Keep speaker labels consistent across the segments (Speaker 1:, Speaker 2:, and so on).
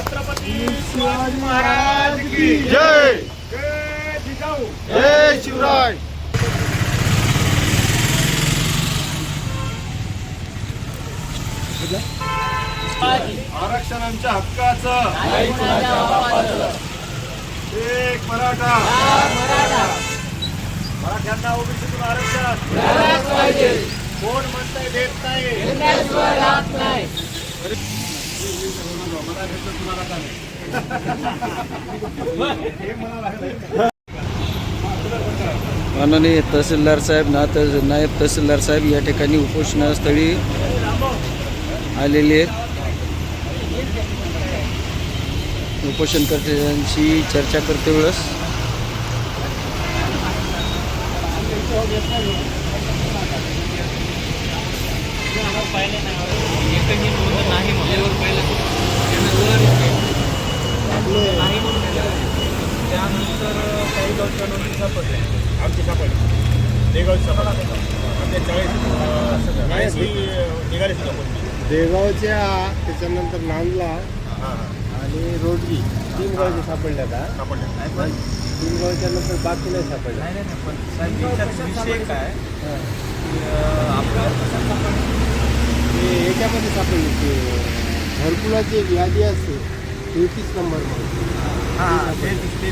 Speaker 1: छत्रपती शिवाजी महाराज की
Speaker 2: जय.
Speaker 1: जय. जिजाऊ.
Speaker 2: जय शिवराय आरक्षणांच्या हक्काचं. एक मराठा. मराठ्यांना ओबीसीतून आरक्षण. कोण म्हणताय देत नाही.
Speaker 3: माननीय तहसीलदार साहेब ना तर नायब तहसीलदार साहेब या ठिकाणी उपोषणास्थळी आलेले आहेत. उपोषणकर्त्यांशी चर्चा करते वेळेस
Speaker 1: आमची सापडली देगावची सापडली आमच्या चाळीस निघाली सुद्धा कोणी
Speaker 2: देगावच्या त्याच्यानंतर नांदला आणि रोडगी. तीन गावचे
Speaker 1: सापडल्या
Speaker 2: तीन गावच्या नंतर बाकी नाही सापडले
Speaker 4: नाही नाही पण साहेब याच्यात विषय काय
Speaker 2: याच्यामध्ये सापडले ते घरकुलाची एक यादी असते. तेहतीस नंबर
Speaker 1: हां तेहतीस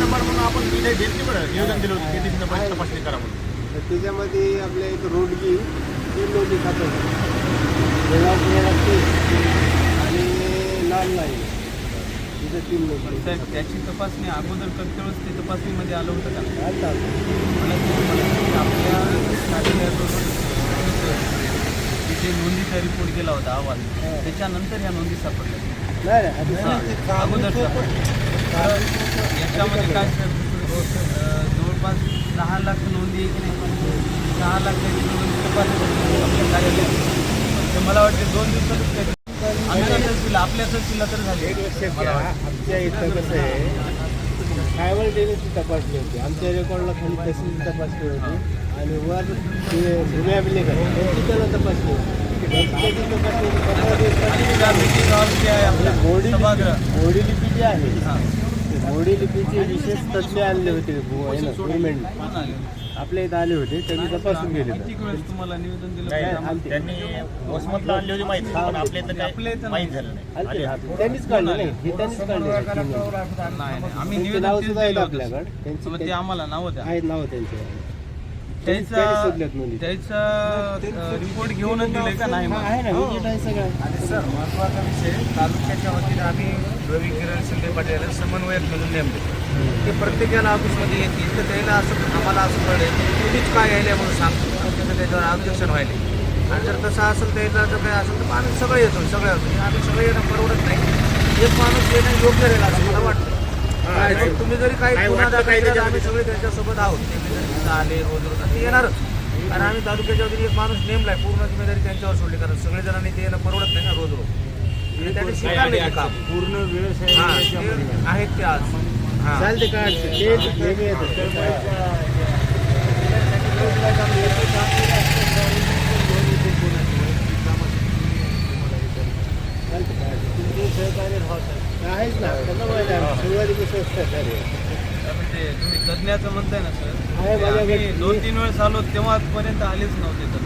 Speaker 1: नंबर म्हणून आपण नियोजन दिलं होतं. तेहतीस नंबर तपासणी करा म्हणून.
Speaker 2: तर त्याच्यामध्ये आपल्या एक रोडगी तीन बेळगाव पुण्याला तीन आणि नांदला एक तिथे तीन नोंदी
Speaker 4: साहेब त्याची तपासणी अगोदर करते वेळेस ते तपासणीमध्ये आलं होतं का?
Speaker 2: चालतात
Speaker 4: मला ते मला ते आपल्या कार्यालयाबरोबर तिथे नोंदीचा रिपोर्ट केला होता अहवाल त्याच्यानंतर ह्या नोंदी सापडल्या.
Speaker 2: नाही नाही
Speaker 4: अगोदर याच्यामध्ये काय जवळपास दहा लाख नोंदी की नाही? दहा लाख त्याची नोंदी तपासणी आपल्या कार्यालयात. मला वाटते दोन दिवसातच काय आमच्या तहसील आपल्या तहसीलला तर झाली.
Speaker 2: एक लक्षात घ्या. आमच्या इथं कसं आहे सायमल्टेनियसली तपासणी होती. आमच्या रेकॉर्डला खाली तहसील तपासणी होती. आणि वर त्यांची त्याला तपासणी होती. त्याची मोडी लिपी जी आहे लिपीचे विशेष तज्ज्ञ आणले होते गव्हर्नमेंट आपल्या इथं आले होते त्यांनी तपासून गेले
Speaker 4: तुम्हाला निवेदन दिलं?
Speaker 1: त्यांनी वसमतला आणली होती माहिती पण आपल्या इथं
Speaker 4: आपल्या
Speaker 1: काय
Speaker 4: इथं
Speaker 1: माहीत झालं नाही.
Speaker 2: त्यांनीच काढले नाही हे त्यांनीच काढले
Speaker 4: नाही नाही. आम्ही निवेदन
Speaker 2: नाव सुद्धा. आपल्याकडे. त्यांची
Speaker 4: आम्हाला नाव द्या.
Speaker 2: आहेत नाव त्यांचे.
Speaker 4: त्याचा रिपोर्ट घेऊनच दिले का नाही
Speaker 2: सगळं?
Speaker 5: आणि सर महत्त्वाचा विषय तालुक्याच्या वतीने आम्ही रवी किरण शिंदे पाटील समन्वयक म्हणून नेमले ते प्रत्येकाला ऑफिसमध्ये येतील तर त्याला असं आम्हाला असं कळेल की तुम्हीच काय यायला म्हणून सांगतो. त्याचं त्याच्यावर ऑब्जेक्शन व्हायले आणि जर तसं असेल त्याला जर काय असेल तर आम्ही सगळे येतो सगळे येतो. आम्ही सगळे येणं परवडत नाही. एक माणूस येणं योग्य राहील असं मला वाटतं. तुम्ही जरी काही
Speaker 1: काय
Speaker 5: गुन्हा दाखल आम्ही? सगळे त्यांच्यासोबत आहोत. आले रोज रोज ते येणारच. कारण आम्ही तालुक्याच्या वतीने एक माणूस नेमलाय पूर्ण जिम्मेदारी त्यांच्यावर सोडली कारण सगळे जणांनी ते येणं परवडत नाही ना रोज रोज. त्यांनी स्वीकारले ते काम.
Speaker 2: पूर्ण वेळ
Speaker 5: हा ते आहेत ते आज. हा.
Speaker 2: चालते का अडचण? ते नेहमी येतात चालते का अडचण? आहेच ना त्यांना माहिती आहे सुरुवातीपासून सहकार्य
Speaker 4: पण ते तुम्ही तज्ञाचं म्हणताय ना सर.
Speaker 2: माझ्याकडे.
Speaker 4: आम्ही दोन तीन वेळेस आलो तेव्हापर्यंत आलेच नव्हते तर.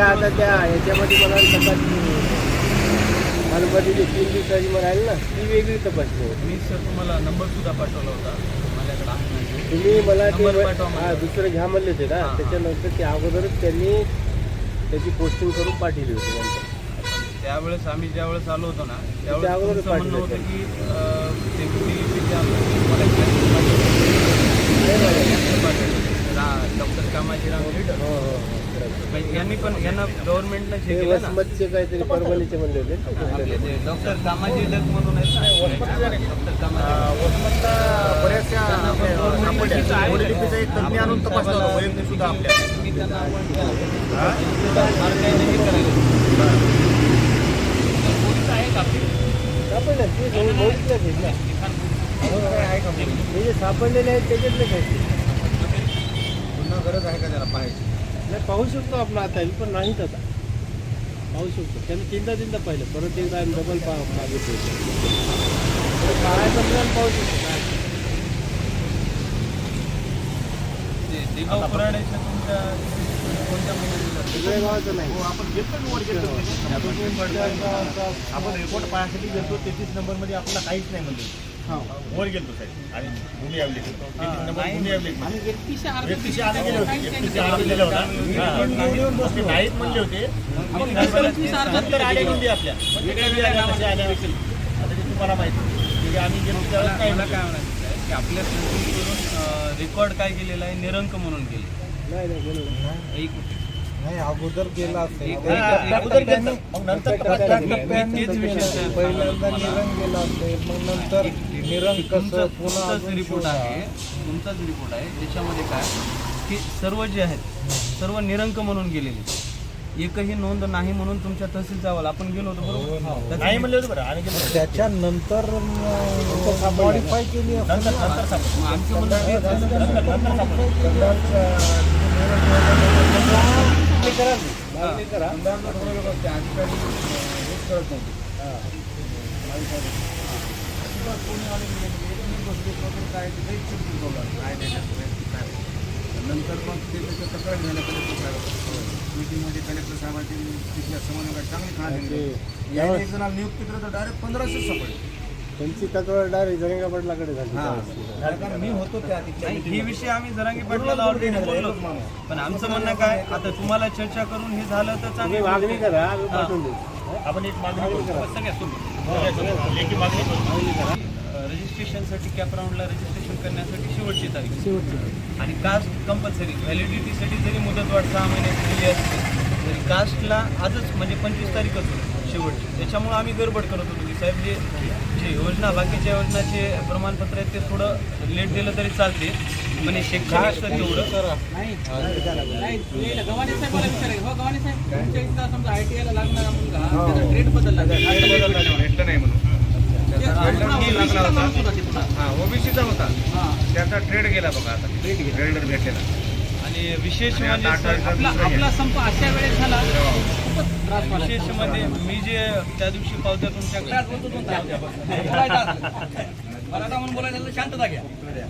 Speaker 2: आता. त्या याच्यामध्ये मला तपासणी गणपतीची तीन दिवसाची ना ती वेगळी तपासणी
Speaker 4: मी सर तुम्हाला नंबर सुद्धा पाठवला होता. माझ्याकडे.
Speaker 2: तुम्ही मला ते दुसरं घ्या म्हणले होते ना. त्याच्यानंतर ते अगोदरच त्यांनी त्याची पोस्टिंग करून पाठवली होती नंतर.
Speaker 4: त्यावेळेस आम्ही ज्या वेळेस आलो होतो ना
Speaker 2: त्या
Speaker 4: त्यावेळेस म्हणणं होतं की ते कुठे लिपीचे आलं मला एक letter पाठवलं. letter पाठवलं. रा- डॉक्टर कामाजीराव लीडर यांनी पण यांना गव्हर्नमेंटनं
Speaker 2: ते
Speaker 4: केलं ना
Speaker 2: वसमतचे काहीतरी परभणीचे म्हणले होते ते
Speaker 4: डॉक्टर कामाजी दत्त म्हणून आहेत ना डॉक्टर कामाजी
Speaker 1: वसमतला बऱ्याचशा एक तज्ञ आणून तपासला होता वैयक्तिक सुद्धा आपल्या
Speaker 4: मी त्यांना आपण पोलीस आपली
Speaker 2: हे जे सापडलेले आहेत त्याच्यातले
Speaker 4: पुन्हा गरज आहे का त्याला पाहायची?
Speaker 2: नाही पाहू शकतो आपण आता पण नाहीत आता. पाहू शकतो. त्यांनी तीनदा तीनदा पाहिलं परत एकदा डबल पा मागितले पाहायचं मिळालं पाहू शकतो. काय सगळ्या गावाचं नाही.
Speaker 1: हो, आपण ना वर गेलतो आपण रिपोर्ट पाहण्यासाठी गेलतो तेहतीस नंबरमध्ये आपल्याला काहीच नाही म्हणजे वर गेलतो साहेब. आणि भूमी व्यक्तीशी आत गेले होते. व्यक्तीशी आत गेले होता. हा. ते नाहीत म्हणले होते. नंतर- नंतर आले म्हणजे आपल्या. आल्या आता ते तुम्हाला माहिती की आम्ही गेलो त्यावेळेस
Speaker 4: काय म्हणायचं आहे की आपल्या रेकॉर्ड काय केलेलं आहे? निरंक म्हणून केले.
Speaker 2: नाही नाही गेलो नाही.
Speaker 4: एक
Speaker 6: नाही अगोदर गेला असेल
Speaker 1: हा, अगोदर. मग नंतर
Speaker 6: पहिल्यांदा निरंग गेला असेल मग नंतर निरंग कसं पुन्हा
Speaker 4: तुमचाच
Speaker 6: अजून
Speaker 4: रिपोर्ट
Speaker 6: शोधा.
Speaker 4: आहे तुमचाच रिपोर्ट आहे त्याच्यामध्ये काय की सर्व जे आहेत सर्व निरंक म्हणून गेलेले एकही नोंद नाही म्हणून तुमच्या तहसीलचा अहवाल आपण गेलो होतो बरोबर त्याचं
Speaker 1: नाही म्हणले होते बरं आम्ही गेलो होतो.
Speaker 6: त्याच्यानंतर मॉडीफाय केली असेल
Speaker 1: नंतर
Speaker 6: ना.
Speaker 1: नंतर सापडलं.
Speaker 4: मग आमचं म्हणणं.
Speaker 1: नंतर नंतर.
Speaker 2: करा
Speaker 5: नंतर मग ते त्याचं तक्रार घ्यायला कलेक्टर साहेब मीटिंगमध्ये कलेक्टर साहेबांची तिथल्या समन्वयकात चांगली खा दिली जणाला नियुक्त केलं तर डायरेक्ट पंधराशे सापडले.
Speaker 2: त्यांची तक्रार डायरेक्ट जरंगा पाटलाकडे झाली.
Speaker 5: कारण मी होतो त्या
Speaker 4: नाही, ही विषय आम्ही जरांगी पाटलाला ऑलरेडी बोललो. पण आमचं म्हणणं काय आता तुम्हाला चर्चा करून हे झालं तर
Speaker 2: तुम्ही
Speaker 4: चांगली
Speaker 2: मागणी. करा आम्ही पाठवून देऊ.
Speaker 1: आपण एक मागणी करू.
Speaker 4: सगळ्यासोबत
Speaker 1: लेखी मागणी करू.
Speaker 4: रजिस्ट्रेशनसाठी कॅप राऊंडला रजिस्ट्रेशन करण्यासाठी शेवटची तारीख. आणि कास्ट कंपल्सरी व्हॅलिडिटीसाठी जरी मुदतवाढ सहा महिन्याची दिली असली तरी कास्टला आजच म्हणजे पंचवीस तारीखच होती शेवटची. त्याच्यामुळे आम्ही गडबड करत होतो की साहेब जे जे योजना बाकीच्या योजनाचे प्रमाणपत्र आहेत ते थोडं लेट दिलं तरी चालते. पण हे शैक्षणिक तर तेवढं
Speaker 5: भेटलं नाही म्हणून. हा. ओबीसीचा होता. त्याचा ट्रेड गेला बघा आता. वेल्डर भेटलेला.
Speaker 4: आणि विशेष म्हणजे आपला संप अशा वेळेस झाला विशेष म्हणजे मी जे त्या दिवशी पावत्या तुमच्या
Speaker 7: मराठा म्हणून बोलायचं शांतता घ्या.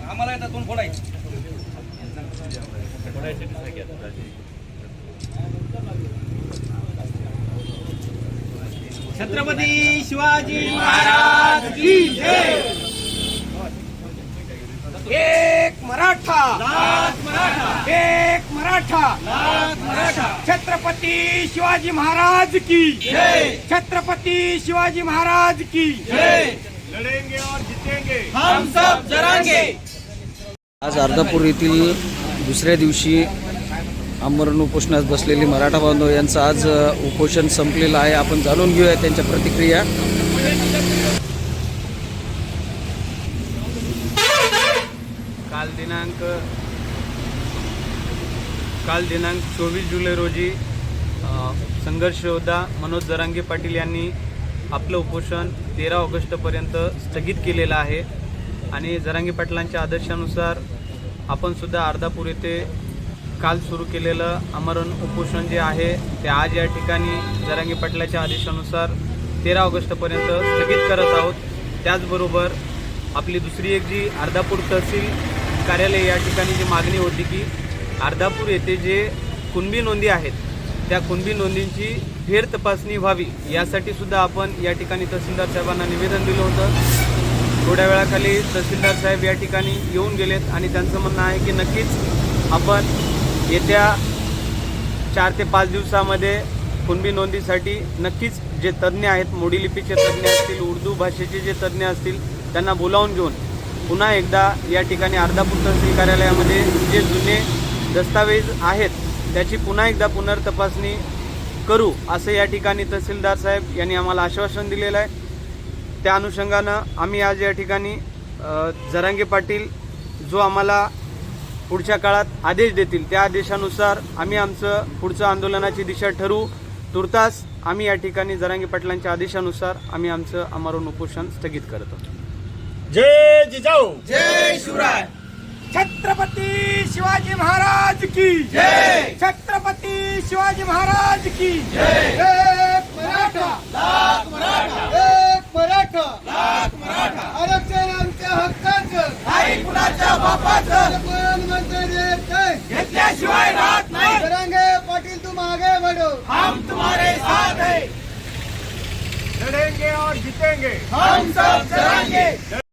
Speaker 7: आम्हाला येतात कोण फोडायचं. छत्रपती शिवाजी महाराज की जय. एक मराठा. एक मराठा. मराठा. छत्रपती शिवाजी महाराज की. जय. छत्रपती शिवाजी महाराज की. जय.
Speaker 1: लढेंगे और जीतेंगे.
Speaker 7: हम सब जरांगे.
Speaker 3: आज अर्धापूर येथील दुसऱ्या दिवशी आमरण उपोषणास बसलेले मराठा बांधव यांचं आज उपोषण संपलेलं आहे. आपण जाणून घेऊया त्यांच्या प्रतिक्रिया
Speaker 4: काल दिनांक काल दिनांक चोवीस जुलै रोजी संघर्ष योद्धा मनोज जरांगे पाटील यांनी आपलं उपोषण तेरा ऑगस्टपर्यंत स्थगित केलेलं आहे. आणि जरांगे पाटलांच्या आदर्शानुसार आपणसुद्धा अर्धापूर येथे काल सुरू केलेलं आमरण उपोषण जे आहे ते आज या ठिकाणी जरांगे पाटलाच्या आदेशानुसार तेरा ऑगस्टपर्यंत स्थगित करत आहोत. त्याचबरोबर आपली दुसरी एक जी अर्धापूर तहसील कार्यालय या ठिकाणी जी मागणी होती की अर्धापूर येथे जे कुणबी नोंदी आहेत त्या कुणबी नोंदींची फेर तपासणी व्हावी यासाठी सुद्धा आपण या ठिकाणी तहसीलदार साहेबांना निवेदन दिलं होतं. थोड्या वेळाखाली तहसीलदार साहेब या ठिकाणी येऊन गेलेत आणि त्यांचं म्हणणं आहे की नक्कीच आपण येत्या चार ते पाच दिवसामध्ये कुणबी नोंदीसाठी नक्कीच जे तज्ज्ञ आहेत मोडी लिपीचे तज्ज्ञ असतील उर्दू भाषेचे जे तज्ज्ञ असतील त्यांना बोलावून घेऊन पुन्हा एकदा या ठिकाणी अर्धापूर तहसील कार्यालयामध्ये जे जुने दस्तावेज आहेत त्याची पुन्हा एकदा पुनर्तपासणी करू असं या ठिकाणी तहसीलदार साहेब यांनी आम्हाला आश्वासन दिलेलं आहे. त्या अनुषंगानं आम्ही आज या ठिकाणी जरांगे पाटील जो आम्हाला पुढच्या काळात आदेश देतील त्या आदेशानुसार आम्ही आमचं पुढचं आंदोलनाची दिशा ठरवू. तुर्तास आम्ही या ठिकाणी जरांगे पाटलांच्या आदेशानुसार आम्ही आमचं अमरण उपोषण स्थगित करतो
Speaker 1: जय जिजाऊ.
Speaker 7: जय शिवराय. छत्रपती शिवाजी महाराज की जय! छत्रपती शिवाजी महाराज की जय! एक मराठा! लाख मराठा!
Speaker 2: एक मराठा! लाख मराठा! आरक्षण आमच्या हक्काचं!
Speaker 7: नाही कुणाच्या बापाचं!
Speaker 2: प्रधानमंत्री म्हणतोय
Speaker 7: घेतल्याशिवाय राहत नाही!
Speaker 2: रंगे पाटील तुम आगे बढ़ो
Speaker 7: हम तुम्हारे साथ है!
Speaker 1: लड़ेंगे और जीतेंगे!
Speaker 7: हम सब जरांगे!